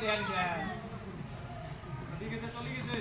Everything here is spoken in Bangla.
টিয়া নিবে চলে গেছে